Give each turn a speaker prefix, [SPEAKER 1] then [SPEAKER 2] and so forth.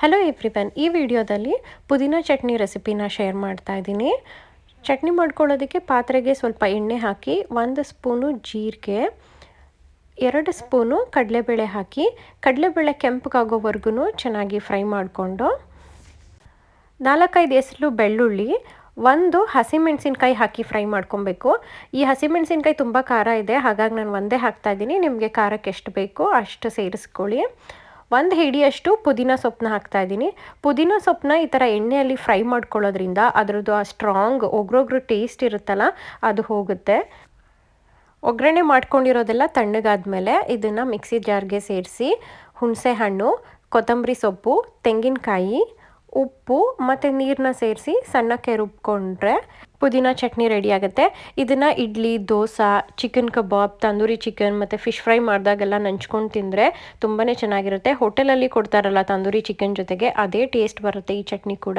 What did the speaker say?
[SPEAKER 1] Hello everyone ಈ ವಿಡಿಯೋದಲ್ಲಿ ಪುದೀನ ಚಟ್ನಿ ರೆಸಿಪಿನ ಶೇರ್ ಮಾಡ್ತಾ ಇದ್ದೀನಿ. ಚಟ್ನಿ ಮಾಡ್ಕೊಳ್ಳೋದಕ್ಕೆ ಪಾತ್ರೆಗೆ ಸ್ವಲ್ಪ ಎಣ್ಣೆ ಹಾಕಿ, ಒಂದು ಸ್ಪೂನು ಜೀರಿಗೆ, ಎರಡು ಸ್ಪೂನು ಕಡಲೆಬೇಳೆ ಹಾಕಿ, ಕಡಲೆಬೇಳೆ ಕೆಂಪಗಾಗೋವರೆಗೂ ಚೆನ್ನಾಗಿ ಫ್ರೈ ಮಾಡಿಕೊಂಡು, ನಾಲ್ಕೈದು ಹೆಸರು ಬೆಳ್ಳುಳ್ಳಿ, ಒಂದು ಹಸಿಮೆಣಸಿನ್ಕಾಯಿ ಹಾಕಿ ಫ್ರೈ ಮಾಡ್ಕೊಬೇಕು. ಈ ಹಸಿಮೆಣಸಿನ್ಕಾಯಿ ತುಂಬ ಖಾರ ಇದೆ, ಹಾಗಾಗಿ ನಾನು ಒಂದೇ ಹಾಕ್ತಾ ಇದ್ದೀನಿ. ನಿಮಗೆ ಖಾರಕ್ಕೆ ಎಷ್ಟು ಬೇಕೋ ಅಷ್ಟು ಸೇರಿಸ್ಕೊಳ್ಳಿ. ಒಂದು ಹಿಡಿಯಷ್ಟು ಪುದೀನ ಸೊಪ್ಪನ್ನ ಹಾಕ್ತಾ ಇದ್ದೀನಿ. ಪುದೀನ ಸೊಪ್ಪನ್ನ ಈ ಥರ ಎಣ್ಣೆಯಲ್ಲಿ ಫ್ರೈ ಮಾಡ್ಕೊಳ್ಳೋದ್ರಿಂದ ಅದರದ್ದು ಆ ಸ್ಟ್ರಾಂಗ್ ಒಗ್ರೊಗ್ರು ಟೇಸ್ಟ್ ಇರುತ್ತಲ್ಲ, ಅದು ಹೋಗುತ್ತೆ. ಒಗ್ಗರಣೆ ಮಾಡ್ಕೊಂಡಿರೋದೆಲ್ಲ ತಣ್ಣಗಾದ್ಮೇಲೆ ಇದನ್ನು ಮಿಕ್ಸಿ ಜಾರ್ಗೆ ಸೇರಿಸಿ ಹುಣಸೆ ಹಣ್ಣು, ಕೊತ್ತಂಬರಿ ಸೊಪ್ಪು, ತೆಂಗಿನಕಾಯಿ ಉಪ್ಪು ಮತ್ತು ನೀರನ್ನ ಸೇರಿಸಿ ಸಣ್ಣಕ್ಕೆ ರುಬ್ಕೊಂಡ್ರೆ ಪುದೀನ ಚಟ್ನಿ ರೆಡಿ ಆಗುತ್ತೆ. ಇದನ್ನು idli, dosa chicken kebab tandoori chicken ಮತ್ತು ಫಿಶ್ ಫ್ರೈ ಮಾಡಿದಾಗೆಲ್ಲ ನಂಚ್ಕೊಂಡು ತಿಂದರೆ ತುಂಬಾ ಚೆನ್ನಾಗಿರುತ್ತೆ. ಹೋಟೆಲಲ್ಲಿ ಕೊಡ್ತಾರಲ್ಲ ತಂದೂರಿ ಚಿಕನ್ ಜೊತೆಗೆ, ಅದೇ ಟೇಸ್ಟ್ ಬರುತ್ತೆ ಈ ಚಟ್ನಿ ಕೂಡ.